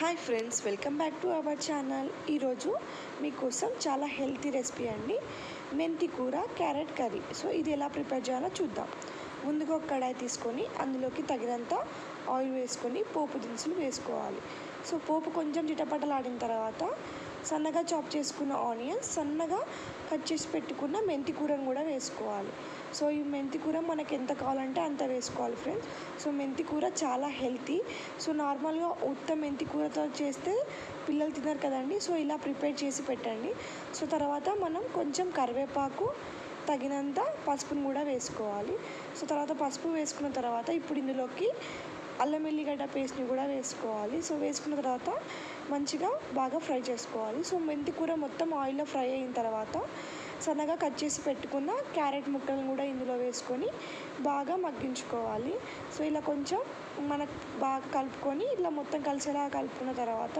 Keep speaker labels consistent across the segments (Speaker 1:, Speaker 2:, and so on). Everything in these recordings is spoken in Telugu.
Speaker 1: Hi friends welcome back to our channel. ఈరోజు మీకోసం చాలా హెల్తీ రెసిపీ అండి. మెంతి కూర క్యారెట్ కర్రీ. సో ఇది ఎలా ప్రిపేర్ చేయాలో చూద్దాం. ముందుగా ఒక కడాయి తీసుకొని అందులోకి తగినంత ఆయిల్ వేసుకొని పోపు దినుసులు వేసుకోవాలి. సో పోపు కొంచెం చిటపటలాడిన తర్వాత సన్నగా చాప్ చేసుకున్న ఆనియన్స్ సన్నగా కట్ చేసి పెట్టుకున్న మెంతి కూరను కూడా వేసుకోవాలి. సో ఈ మెంతి కూర మనకి ఎంత కావాలంటే అంత వేసుకోవాలి ఫ్రెండ్స్ సో మెంతి కూర చాలా హెల్తీ సో నార్మల్గా ఉత్త మెంతి కూరతో చేస్తే పిల్లలు తినరు కదండి. సో ఇలా ప్రిపేర్ చేసి పెట్టండి. సో తర్వాత మనం కొంచెం కరివేపాకు తగినంత పసుపును కూడా వేసుకోవాలి. సో తర్వాత పసుపు వేసుకున్న తర్వాత ఇప్పుడు ఇందులోకి అల్లం వెల్లిగడ్డ పేస్ట్ని కూడా వేసుకోవాలి. సో వేసుకున్న తర్వాత మంచిగా బాగా ఫ్రై చేసుకోవాలి. సో మెంతి కూర మొత్తం ఆయిల్లో ఫ్రై అయిన తర్వాత సన్నగా కట్ చేసి పెట్టుకున్న క్యారెట్ ముక్కలను కూడా ఇందులో వేసుకొని బాగా మగ్గించుకోవాలి. సో ఇలా కొంచెం మనకు బాగా కలుపుకొని ఇలా మొత్తం కలిసేలా కలుపుకున్న తర్వాత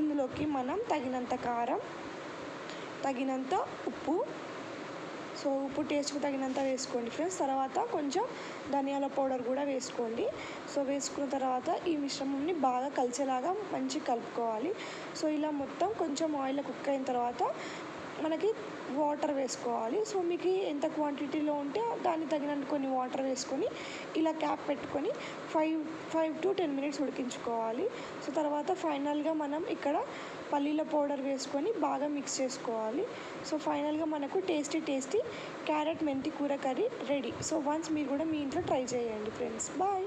Speaker 1: ఇందులోకి మనం తగినంత కారం తగినంత ఉప్పు సో ఉప్పు టేస్ట్కి తగినంత వేసుకోండి ఫ్రెండ్స్. తర్వాత కొంచెం ధనియాల పౌడర్ కూడా వేసుకోండి. సో వేసుకున్న తర్వాత ఈ మిశ్రమంని బాగా కలిసేలాగా మంచిగా కలుపుకోవాలి. సో ఇలా మొత్తం కొంచెం ఆయిల్ కుక్ అయిన తర్వాత మనకి వాటర్ వేసుకోవాలి. సో మీకు ఎంత క్వాంటిటీలో ఉంటే దానికి తగినట్టు కొన్ని వాటర్ వేసుకొని ఇలా క్యాప్ పెట్టుకొని five five to ten minutes ఉడికించుకోవాలి. సో తర్వాత ఫైనల్గా మనం ఇక్కడ పల్లీల పౌడర్ వేసుకొని బాగా మిక్స్ చేసుకోవాలి. సో ఫైనల్గా మనకు టేస్టీ టేస్టీ క్యారెట్ మెంతి కూర కర్రీ రెడీ. సో వన్స్ మీరు కూడా మీ ఇంట్లో ట్రై చేయండి ఫ్రెండ్స్. బాయ్.